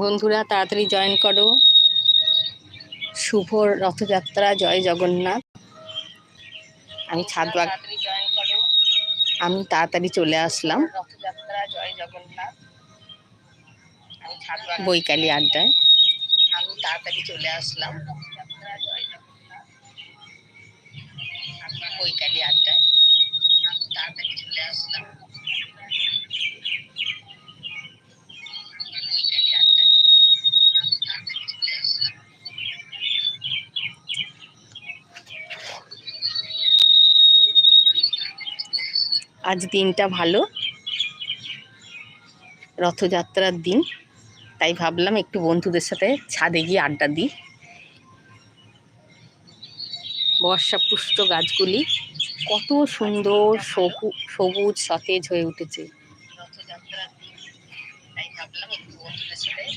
বন্ধুরা তাড়াতাড়ি জয়েন করো। শুভ রথযাত্রা জয় জগন্নাথ। আমি ছাদ আমি তাড়াতাড়ি চলে আসলাম। রথযাত্রা জয় জগন্নাথ। আমি বৈকালী আড্ডায়। আমি তাড়াতাড়ি চলে আসলাম। আজ দিনটা ভালো। রথযাত্রার দিন। তাই ভাবলাম একটু বন্ধুদের সাথে ছাদে গিয়ে আড্ডা দিই। বর্ষা পুষ্ট গাছগুলি কত সুন্দর সবু- সবুজ, সতেজ হয়ে উঠেছে।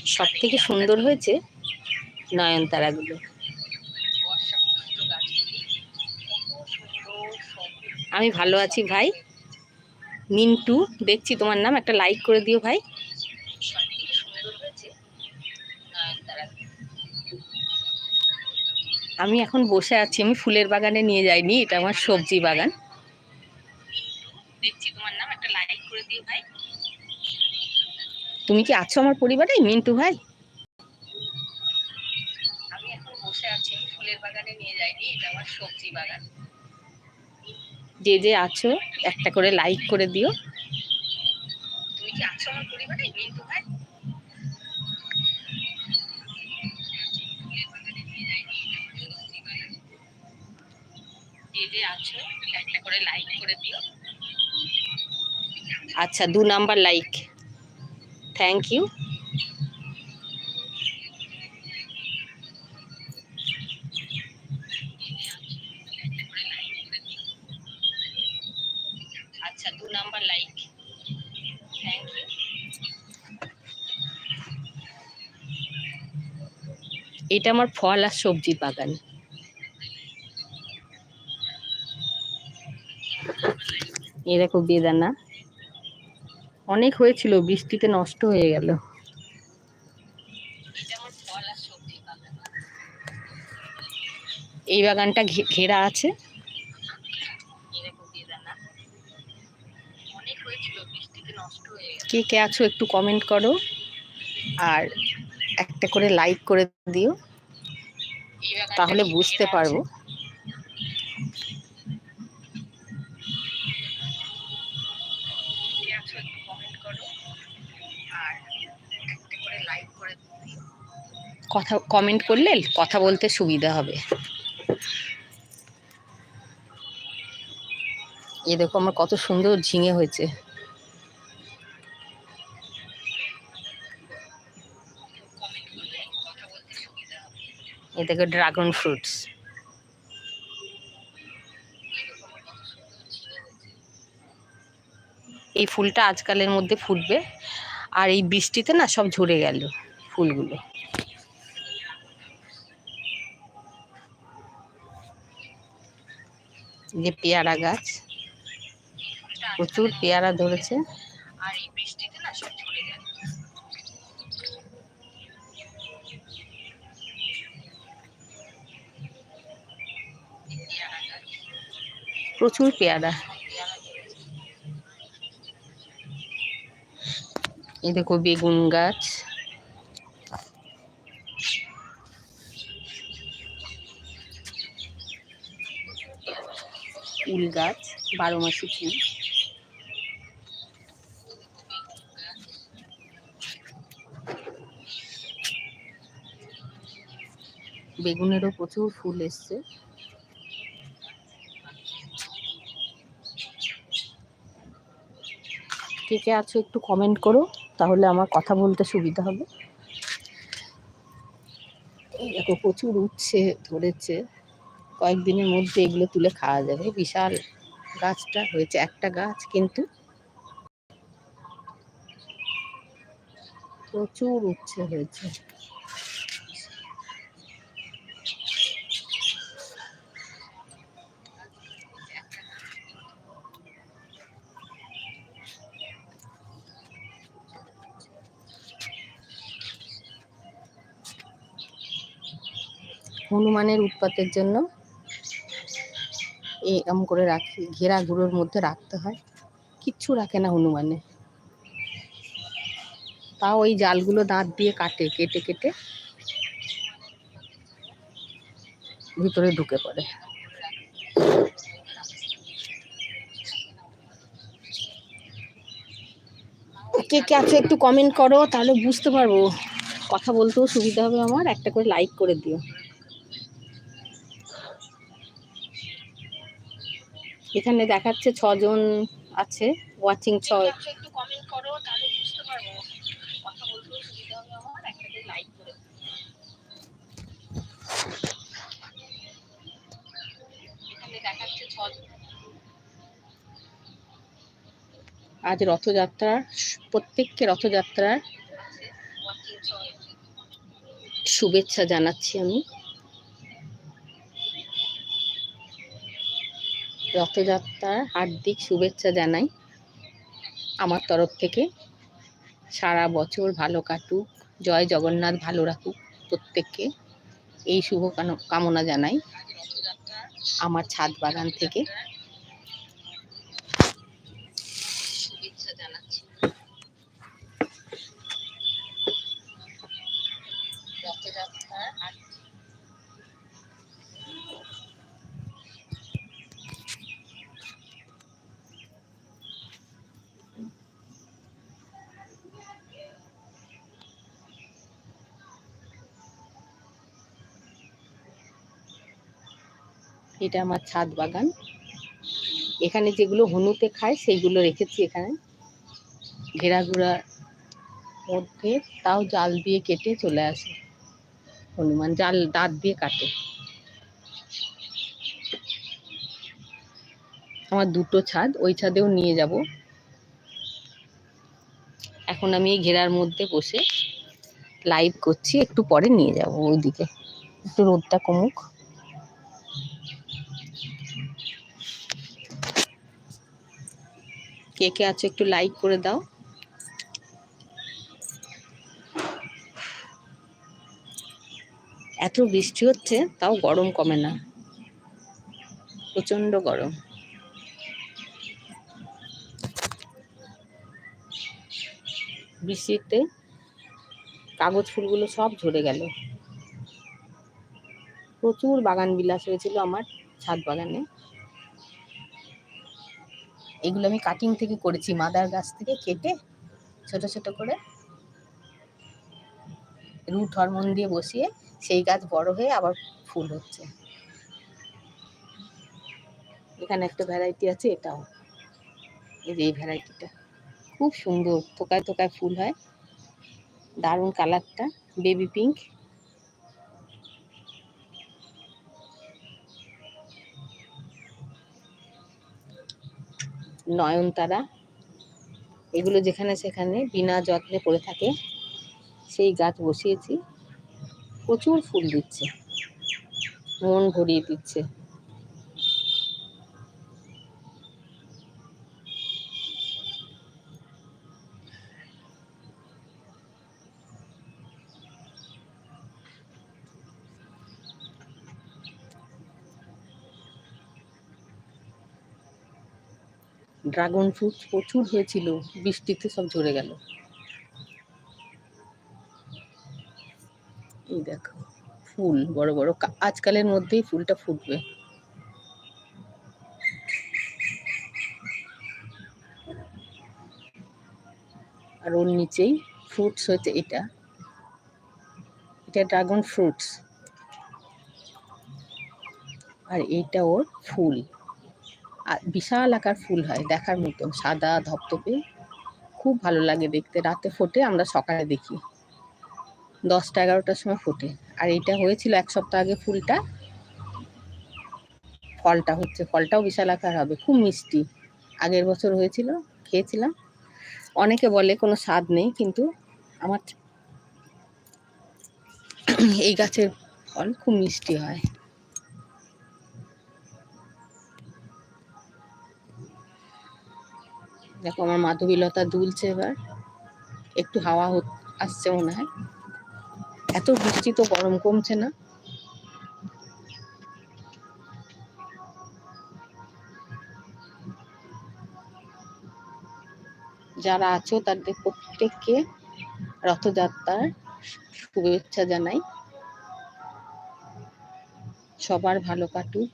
সব থেকে সুন্দর হয়েছে নয়নতারাগুলো। আমি ভালো আছি ভাই। মিন্টু দেখছি তোমার নাম, একটা লাইক করে দিও ভাই। আমি এখন বসে আছি, আমি ফুলের বাগানে নিয়ে যাইনি, এটা আমার সবজি বাগান। দেখছি তোমার নাম, একটা লাইক করে দিও ভাই। তুমি কি আছো আমার পরিবারে, মিন্টু ভাই? আমি এখন বসে আছি ফুলের বাগানে নিয়ে যাইনি, এটা আমার সবজি বাগান। যে যে আছো একটা করে লাইক করে দিও। আচ্ছা দু নাম্বার লাইক থ্যাংক ইউ একটা করে লাইক করে দিও আচ্ছা দু নাম্বার লাইক থ্যাংক ইউ এটা আমার ফল আর সবজি বাগান। এই দেখো বেদানা। অনেক হয়েছিল বৃষ্টিতে নষ্ট হয়ে গেল। এই বাগানটা ঘেরা আছে। এরকম কে কে আছো একটু কমেন্ট করো। আর একটা করে লাইক করে দিও। তাহলে বুঝতে পারব। কথা কমেন্ট করলে কথা বলতে সুবিধা হবে। এ দেখো আমার কত সুন্দর ঝিঙে হয়েছে। এ দেখো ড্রাগন ফ্রুটস এই ফুলটা আজকালের মধ্যে ফুটবে, আর এই বৃষ্টিতে না সব ঝরে গেল ফুলগুলো। যে পেয়ারা গাছ, প্রচুর পেয়ারা ধরেছে আর এই বৃষ্টিতে না সব ঝরে গেল এই পেয়ারা গাছ, প্রচুর পেয়ারা। এই দেখো বেগুন গাছ। উল গাছ, বারো মাসি ফুল। বেগুনেরও প্রচুর ফুল এসছে। কে কে আছো একটু কমেন্ট করো, তাহলে আমার কথা বলতে সুবিধা হবে। দেখো, প্রচুর উচ্ছে ধরেছে। কয়েকদিনের মধ্যে এগুলো তুলে খাওয়া যাবে। বিশাল গাছটা হয়েছে, একটা গাছ কিন্তু প্রচুর উচ্ছে হয়েছে। হনুমানের উৎপাতের জন্য এরকম করে রাখি, ঘেরা গুঁড়োর মধ্যে রাখতে হয়। কিচ্ছু রাখে না হনুমানে। তাও ওই জালগুলো দাঁত দিয়ে কাটে, কেটে কেটে ভিতরে ঢুকে পড়ে। কে কে আছে একটু কমেন্ট করো, তাহলে বুঝতে পারব। কথা বলতেও সুবিধা হবে আমার। একটা করে লাইক করে দিও। এখানে দেখাচ্ছে ছজন আছে ওয়াচিং ছ আজ রথযাত্রার প্রত্যেককে রথযাত্রার শুভেচ্ছা জানাচ্ছি আমি। রথযাত্রার হার্দিক শুভেচ্ছা জানাই। আমার তরফ থেকে সারা বছর ভালো কাটুক, জয় জগন্নাথ ভালো রাখুক প্রত্যেককে। এই শুভ কামনা জানাই। আমার ছাদ বাগান থেকে। এটা আমার ছাদ বাগান। এখানে যেগুলো হনুতে খায়, সেইগুলো রেখেছি এখানে। ঘেরাঘুরার মধ্যে তাও জাল দিয়ে কেটে চলে আসে। হনুমান জাল দাঁত দিয়ে কাটে। আমার দুটো ছাদ, ওই ছাদেও নিয়ে যাব। এখন আমি এই ঘেরার মধ্যে বসে লাইভ করছি, একটু পরে নিয়ে যাব ওইদিকে। একটু রোদটা কমুক। কে কে আছে একটু লাইক করে দাও। এত বৃষ্টি হচ্ছে, তাও গরম কমে না। প্রচণ্ড গরম। বৃষ্টিতে কাগজ ফুলগুলো সব ঝরে গেল। প্রচুর বাগান বিলাস হয়েছিল আমার ছাদ বাগানে। এগুলো আমি কাটিং থেকে করেছি, মাদার গাছ থেকে কেটে ছোট ছোট করে রুট হরমোন দিয়ে বসিয়ে সেই গাছ বড় হয়ে আবার ফুল হচ্ছে। এখানে একটা ভ্যারাইটি আছে এটাও। এই যে এই ভ্যারাইটিটা খুব সুন্দর, থোকায় থোকায় ফুল হয়। দারুণ কালারটা বেবি পিঙ্ক নয়নতারা। এগুলো যেখানে সেখানে বিনা যত্নে পড়ে থাকে। সেই গাছ বসিয়েছি। প্রচুর ফুল দিচ্ছে। মন ভরিয়ে দিচ্ছে। ড্রাগন ফ্রুট প্রচুর হয়েছিল, বৃষ্টিতে সব ঝরে গেল। এই দেখো, ফুল, বড় বড় আজকালের মধ্যেই ফুলটা ফুটবে। আর ওর নিচেই ফ্রুটস হচ্ছে এটা। এটা ড্রাগন ফ্রুটস আর এইটা ওর ফুল। আর বিশাল আকার ফুল হয়, দেখার মতন। সাদা ধপধপে। খুব ভালো লাগে দেখতে। রাতে ফোটে, আমরা সকালে দেখি। দশটা, এগারোটার সময় ফোটে। আর এইটা হয়েছিল এক সপ্তাহ আগে ফুলটা। ফলটা হচ্ছে, ফলটাও বিশাল আকার হবে, খুব মিষ্টি। আগের বছর হয়েছিল, খেয়েছিলাম। অনেকে বলে কোনো স্বাদ নেই, কিন্তু আমার এই গাছের ফল খুব মিষ্টি হয়। দেখো আমার মাধবীলতা দুলছে এবার। একটু হাওয়া আসছে মনে হয়। এত বৃষ্টি তো গরম কমছে না। যারা আছো তাদের প্রত্যেককে রথযাত্রার শুভেচ্ছা জানাই। সবার ভালো কাটুক।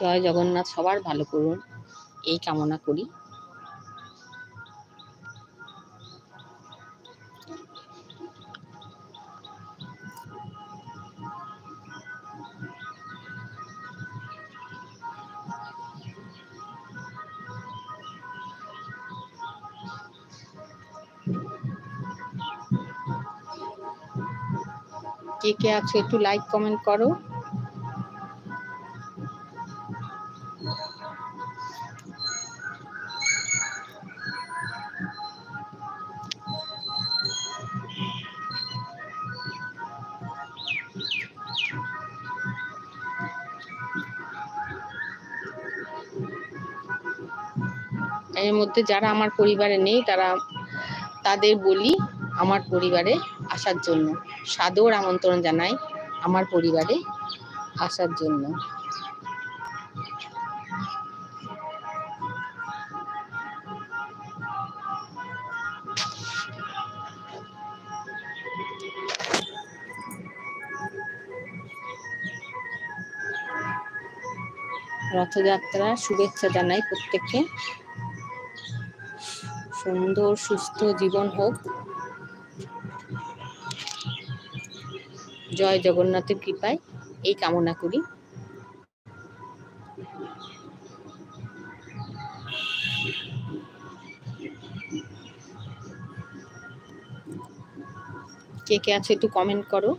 জয় জগন্নাথ, সবার ভালো করুন। এই কামনা করি। কে কে আছো একটু লাইক কমেন্ট করো। এর মধ্যে যারা আমার পরিবারে নেই, তারা তাদের বলি আমার পরিবারে আসার জন্য। সাদর আমন্ত্রণ জানাই আমার পরিবারে আসার জন্য। রথযাত্রা শুভেচ্ছা জানাই প্রত্যেককে। সুন্দর, সুস্থ জীবন হোক। জয় জগন্নাথের কৃপায় এই কামনা করি। কে কে আছে একটু কমেন্ট করো।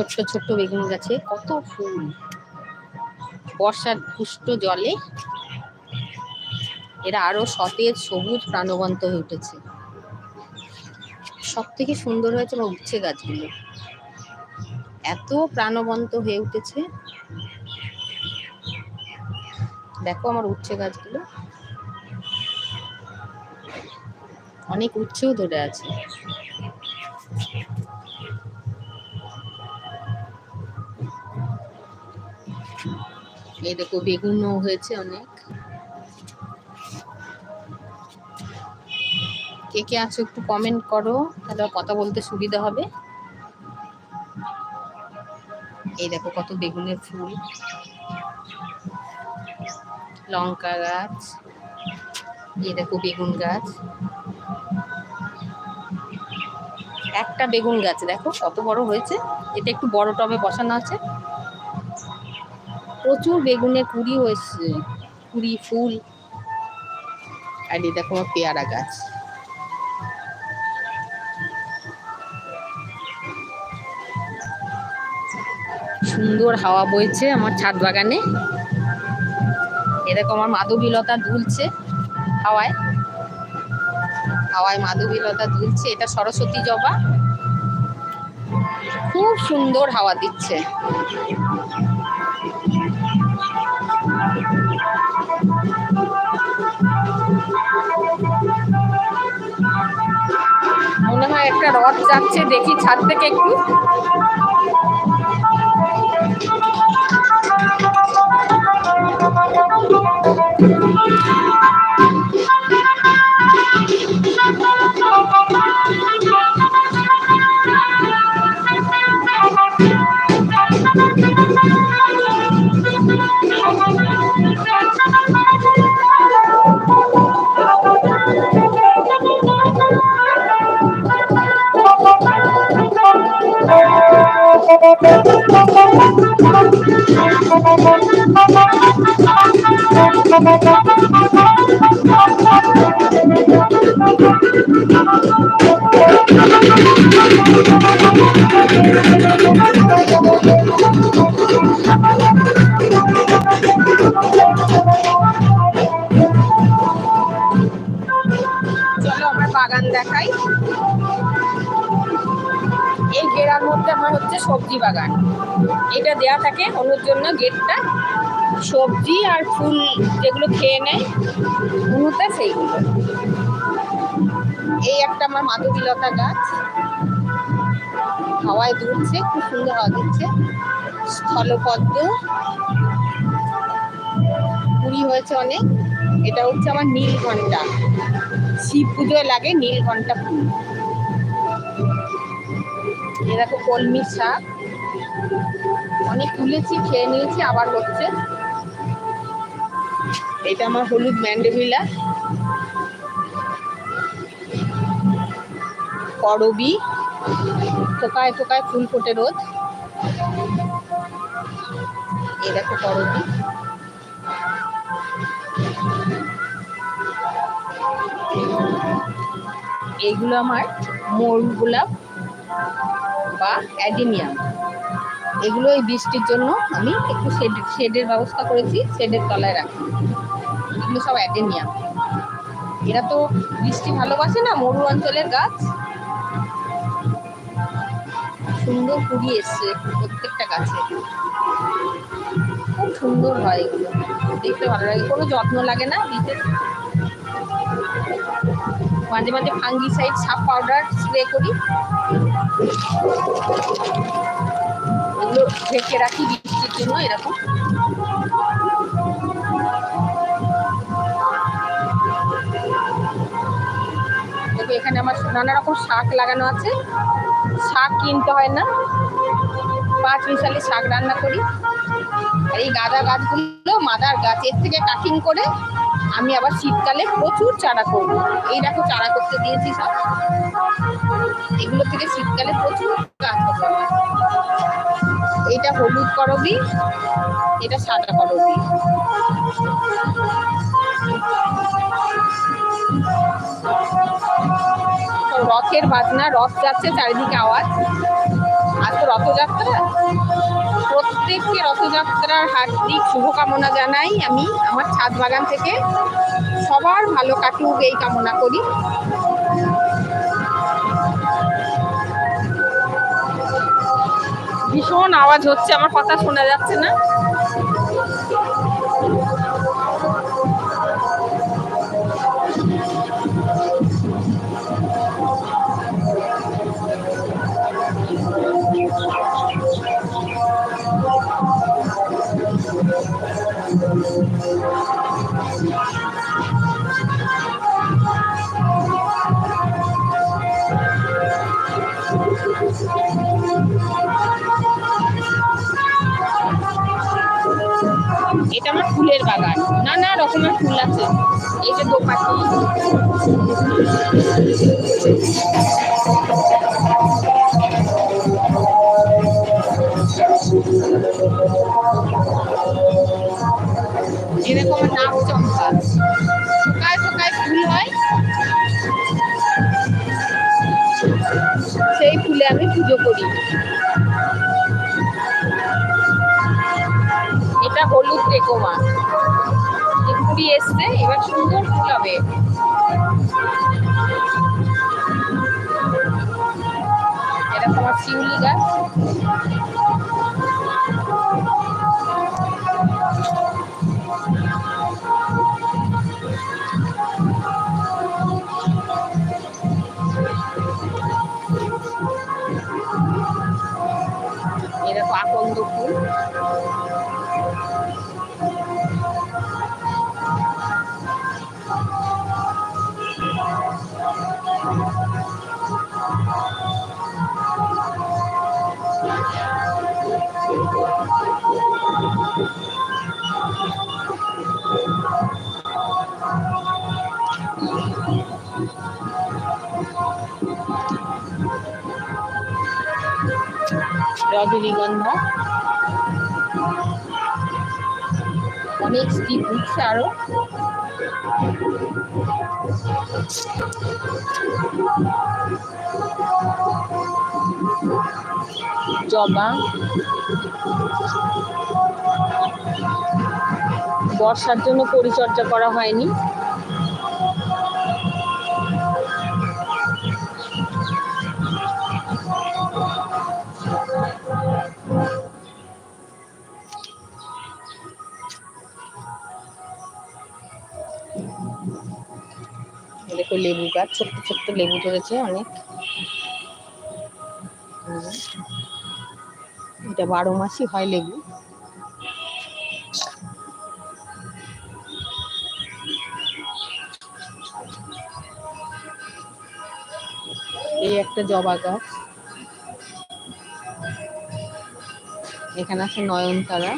ছোট্ট ছোট্ট বেগুন গাছে কত ফুল। বর্ষার পুষ্ট জলে এরা আরও সতেজ, সবুজ, প্রাণবন্ত হয়ে উঠেছে। সব থেকে সুন্দর হয়েছে আমার উচ্ছে গাছগুলো। এত প্রাণবন্ত হয়ে উঠেছে। দেখো আমার উচ্ছে গাছগুলো। অনেক উচ্ছেও ধরে আছে। এই দেখো, বেগুনও হয়েছে অনেক। কে কে আছো একটু কমেন্ট করো, তাহলে কথা বলতে সুবিধা হবে। এই দেখো, কত বেগুনের ফুল। লঙ্কা গাছ। এই দেখো, বেগুন গাছ। একটা বেগুন গাছ, দেখো, কত বড় হয়েছে। এটা একটু বড় টবে বসানো আছে। প্রচুর বেগুনের কুড়ি হয়েছে কুড়ি ফুল। আর এই দেখো আমার পেয়ারা গাছ। সুন্দর হাওয়া বইছে আমার ছাদ বাগানে। এরকম আমার মাধবীলতা দুলছে হাওয়ায়। হাওয়ায় মাধবীলতা দুলছে এটা সরস্বতী জবা। খুব সুন্দর হাওয়া দিচ্ছে। একটা রথ যাচ্ছে দেখি ছাদ থেকে একটু। বাগান দেখাই। এই গেরার মধ্যে আমার হচ্ছে সবজি বাগান। এটা দেয়া থাকে ওর জন্য গেটটা। সবজি আর ফুল যেগুলো খেয়ে নেয় অনুতে সেইগুলো। এই একটা আমার মাধবীলতা গাছ। হাওয়ায় দুলছে খুব সুন্দর হাওয়া দিচ্ছে। স্থলপদ্ম। কুড়ি হয়েছে অনেক। এটা হচ্ছে আমার নীল ঘণ্টা। শিব পুজোয় লাগে নীল ঘণ্টা ফুল। এ দেখো কলমি শাক। অনেক তুলেছি, খেয়ে নিয়েছি, আবার হচ্ছে। এটা আমার হলুদ ম্যান্ডেভিলা। করবি টোকায় টোকায় ফুল ফোটে রোদ। এই করবি এইগুলো আমার মোর গোলাপ বা অ্যাডিনিয়াম। এগুলো এই বৃষ্টির জন্য আমি একটু শেড শেডের ব্যবস্থা করেছি, শেডের তলায় রাখি। এগুলো সব অ্যাডেনিয়াম এরা তো বৃষ্টি ভালোবাসে না, মরু অঞ্চলের গাছ। সুন্দর কুড়ি এসছে প্রত্যেকটা গাছে। খুব সুন্দর হয় এগুলো। দেখতে ভালো লাগে। কোনো যত্ন লাগে না দিতে। মাঝে মাঝে ফাঙ্গিসাইড সাপ পাউডার স্প্রে করি। এগুলো ঢেকে রাখি বৃষ্টির জন্য এরকম। নানা রকম শাক লাগানো আছে। শাক কিনতে হয় না। পাঁচ মিশালি শাক রান্না করি। আর এই গাঁদা গাছগুলো মাদার গাছ, এর থেকে কাটিং করে আমি আবার শীতকালে প্রচুর চারা করব। এই দেখো চারা করতে দিয়েছি সব। এগুলো থেকে শীতকালে প্রচুর গাছ। এটা হলুদ করবি, এটা সাদা করবি। তো রথের বাজনা, রথ যাচ্ছে, চারিদিকে আওয়াজ। আজ তো রথযাত্রা? প্রত্যেককে রথযাত্রার হার্দিক শুভকামনা জানাই আমি আমার ছাদ বাগান থেকে। সবার ভালো কাটুক এই কামনা করি। ভীষণ আওয়াজ হচ্ছে, আমার কথা শোনা যাচ্ছে না। আমার ফুলের বাগান। নানা রকমের ফুল আছে। এই যে দোপাটি। এরকম নাক চম্পা। শুকায় শুকায় ফুল হয়। সেই ফুলে আমি পুজো করি। টেকোমা কুড়ি এসছে এবার সুন্দর ফুল হবে। রজনীগন্ধা। অনেক স্টিপ উঠছে আরও। জবা। বর্ষার জন্য পরিচর্যা করা হয়নি। দেখো লেবু গাছ, ছোট্ট ছোট্ট লেবু ধরেছে অনেক। এটা বারো মাসই হয় লেবু। এই একটা জবা গাছ। এখানে আছে নয়নতারা।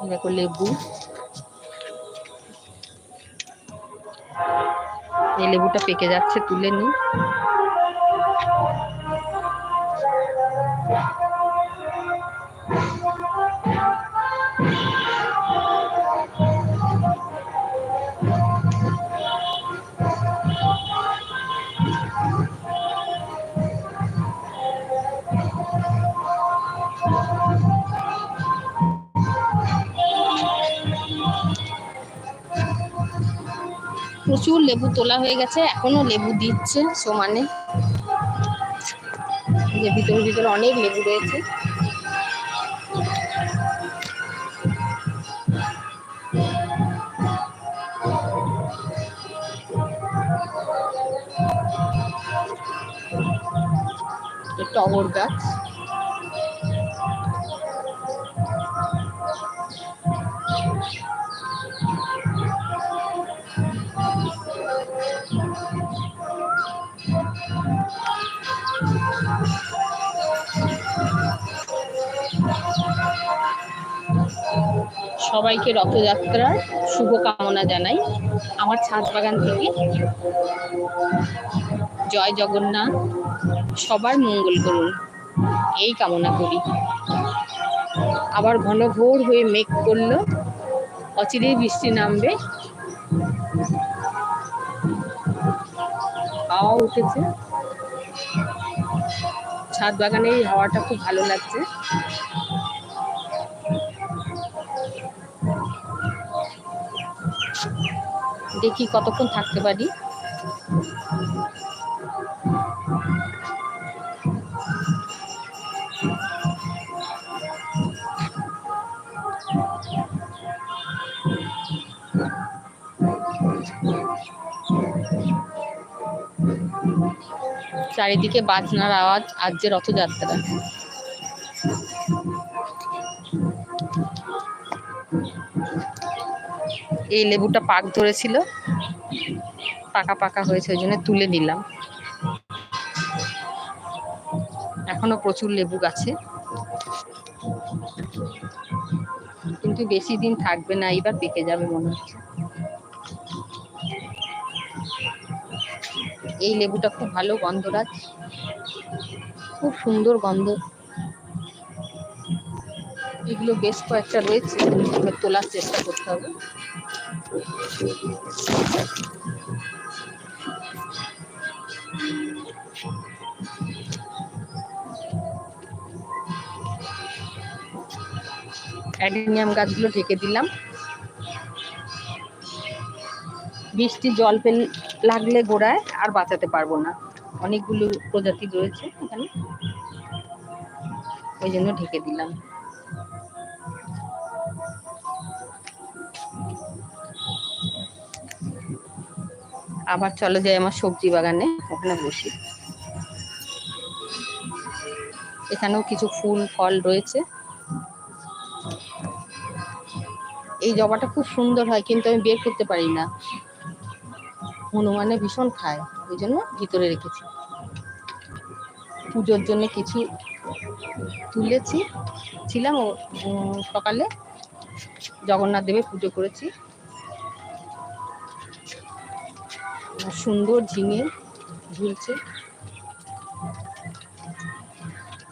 দেখো লেবু। এই লেবুটা পেকে যাচ্ছে তুলে নি প্রচুর লেবু তোলা হয়ে গেছে, এখনও লেবু দিচ্ছে সমানে। যে ভিতরে ভিতরে অনেক লেবু রয়েছে। টগর গাছ। সবাইকে রথযাত্রার শুভ কামনা জানাই। আমার ছাদ বাগান থেকে জয় জগন্নাথ, সবার মঙ্গল করুন। এই কামনা করি। আবার ঘন ঘোর হয়ে মেঘ করল, অচিরেই বৃষ্টি নামবে। হাওয়া উঠেছে। ছাদ বাগানে এই হাওয়াটা খুব ভালো লাগছে। দেখি কতক্ষণ থাকতে পারি। চারিদিকে বাজনার আওয়াজ আজ যে রথযাত্রা। এই লেবুটা পাক ধরেছিল। পাকা পাকা হয়েছে, ওই জন্য তুলে নিলাম। এখনও প্রচুর লেবু গাছে। কিন্তু বেশি দিন থাকবে না এবার পেকে যাবে মনে হচ্ছে। এই লেবুটা খুব ভালো গন্ধ গন্ধরাজ খুব সুন্দর গন্ধ। এগুলো বেশ কয়েকটা রয়েছে, তোলার চেষ্টা করতে হবে। অ্যাডিনিয়াম গাছগুলো ঢেকে দিলাম। বৃষ্টি জল পেল, লাগলে গোড়ায় আর বাঁচাতে পারব না। অনেকগুলো প্রজাতি রয়েছে এখানে। ওই জন্য ঢেকে দিলাম। আবার চলে যাই আমার সবজি বাগানে, ওখানে বসি। এখানেও কিছু ফুল, ফল রয়েছে। এই জবাটা খুব সুন্দর হয়, কিন্তু আমি বের করতে পারি না। হনুমানে ভীষণ খায়, ওই জন্য ভিতরে রেখেছি। পুজোর জন্য কিছু তুলেছি। ছিলাম সকালে জগন্নাথ দেবের পুজো করেছি। সুন্দর ঝিঙে ঝুলছে।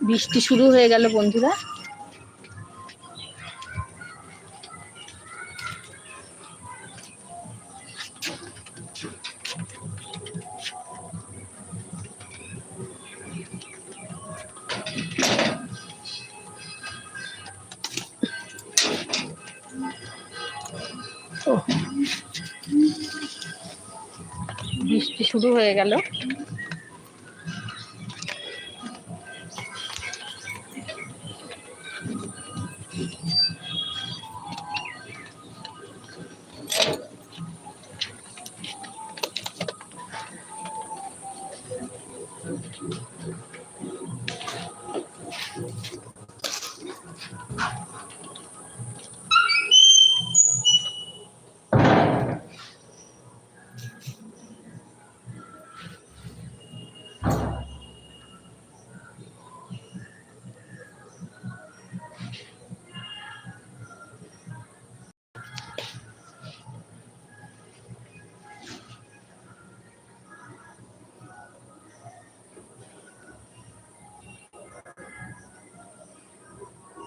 বৃষ্টি শুরু হয়ে গেল বন্ধুরা। regaló